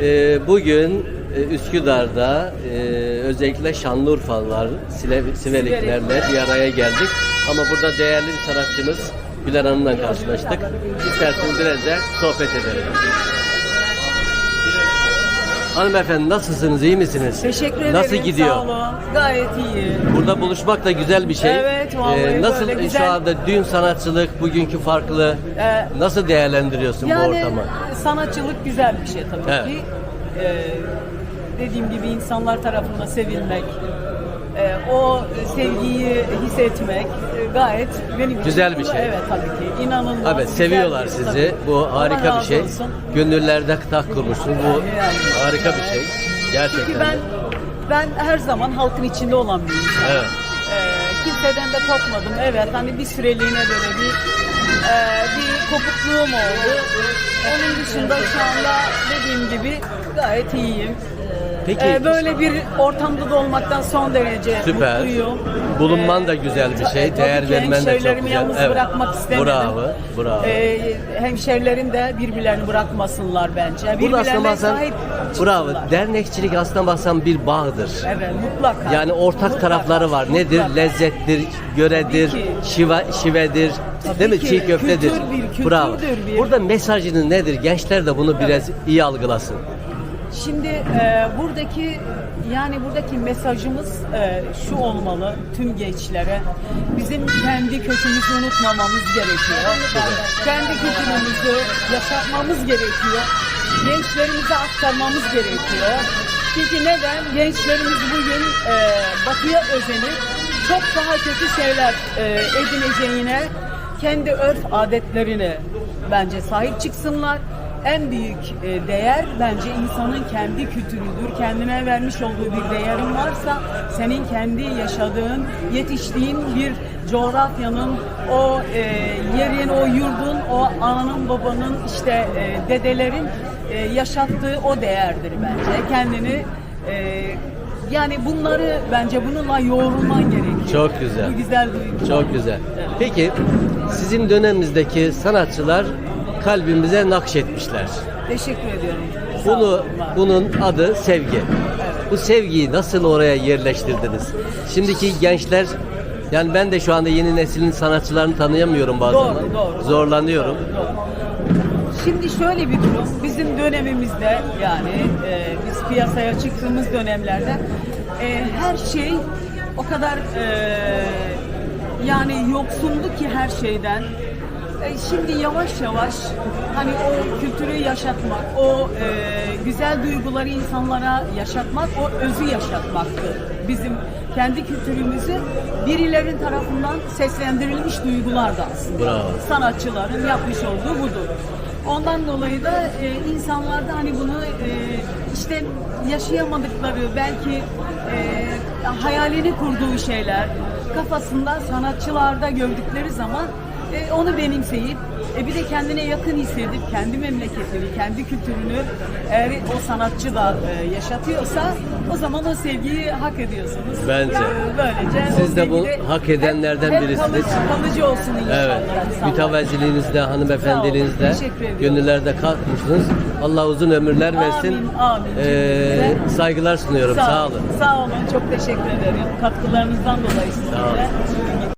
Ee, bugün e, Üsküdar'da e, özellikle Şanlıurfalılar, Sile- Sivereklerle bir araya geldik. Ama burada değerli bir sanatçımız Güler Hanım'la karşılaştık. İsterseniz biraz da sohbet edelim. Hanımefendi nasılsınız, iyi misiniz? Teşekkür ederim. Nasıl gidiyor? Sağ olun. Gayet iyi. Burada buluşmak da güzel bir şey. Evet, vallahi nasıl böyle şu güzel. anda düğün sanatçılık bugünkü farklı? Ee, nasıl değerlendiriyorsun bu Yani ortamı? sanatçılık güzel bir şey tabii Evet. ki. Ee, dediğim gibi insanlar tarafından sevilmek, e, o sevgiyi hissetmek e, gayet benim için Güzel bir şey. Evet tabii ki. İnanılmaz. Evet güzel seviyorlar bir şey, sizi. tabii. Bu Allah harika bir razı şey. olsun. Gönüllerde tak kurmuşsun. Bu Yani. harika bir şey. Gerçekten. Çünkü de. ben ben her zaman halkın içinde olan bir insanım. Evet. Ee, kimseden de kopmadım. Evet hani bir süreliğine böyle bir e, bir kopukluğum oldu. Onun dışında şu anda dediğim gibi gayet iyiyim. Peki Ee, böyle bir ortamda da olmaktan son derece süper. mutluyum. Bulunman Ee, da güzel bir şey. tabii Değer vermen de çok güzel. yalnız Evet. bırakmak istemedim. Bravo. Bravo. Ee, hemşerilerim de birbirlerini bırakmasınlar bence. Burada Birbirlerine aslında bazen sahip bravo. çıksınlar. Dernekçilik aslında bazen bir bağdır. Evet mutlaka. Yani ortak Mutlaka, tarafları var. Nedir? mutlaka. Lezzettir, göredir, şive, şivedir. Tabii değil mi? ki. Çiğ köftedir. Kültür bir, kültürdür Bravo. bir. Burada mesajınız nedir? Gençler de bunu biraz iyi algılasın. Şimdi e, buradaki yani buradaki mesajımız e, şu olmalı tüm gençlere. Bizim kendi kökümüzü unutmamamız gerekiyor. Kendi kültürümüzü yaşatmamız gerekiyor. Gençlerimize aktarmamız gerekiyor. Çünkü neden? Gençlerimiz bugün e, batıya özenip çok daha kötü şeyler e, edineceğine kendi örf adetlerine bence sahip çıksınlar. En büyük e, değer bence insanın kendi kültürüdür. Kendine vermiş olduğu bir değerin varsa senin kendi yaşadığın, yetiştiğin bir coğrafyanın, o e, yerin, o yurdun, o ananın, babanın, işte e, dedelerin e, yaşattığı o değerdir bence. Kendini e, yani bunları bence bununla yoğrulman gerekiyor. Çok güzel. Bu güzel duygu. Çok güzel. Evet. Peki sizin dönemimizdeki sanatçılar kalbimize nakşetmişler. Teşekkür ediyorum. Sağ Bunu bunun adı sevgi. Bu sevgiyi nasıl oraya yerleştirdiniz? Şimdiki gençler yani ben de şu anda yeni neslin sanatçılarını tanıyamıyorum bazen. Doğru, doğru. Zorlanıyorum. Şimdi şöyle bir durum, bizim dönemimizde yani e, biz piyasaya çıktığımız dönemlerde e, her şey o kadar e, yani yoksundu ki her şeyden. E, şimdi yavaş yavaş hani o kültürü yaşatmak, o e, güzel duyguları insanlara yaşatmak, o özü yaşatmaktı. Bizim kendi kültürümüzü birilerin tarafından seslendirilmiş duygular da aslında. Bravo. Sanatçıların yapmış olduğu budur. Ondan dolayı da e, insanlarda hani bunu e, işte yaşayamadıkları belki e, hayalini kurduğu şeyler kafasında sanatçılarda gördükleri zaman e, onu benimseyip e, bir de kendine yakın hissedip kendi memleketini, kendi kültürünü eğer o sanatçı da e, yaşatıyorsa o zaman o sevgiyi hak ediyorsunuz. Bence. E, böylece Siz de bu hak edenlerden hep birisiniz. Kalıcı, kalıcı olsun inşallah. Evet. insanlar. Sağ teşekkür ediyorum. gönüllerde kalkmışsınız. Allah uzun ömürler versin. Amin, amin. Ee, saygılar sunuyorum. Sağ olun. Sağ olun. Çok teşekkür ederim. Katkılarınızdan dolayı Sağ olun.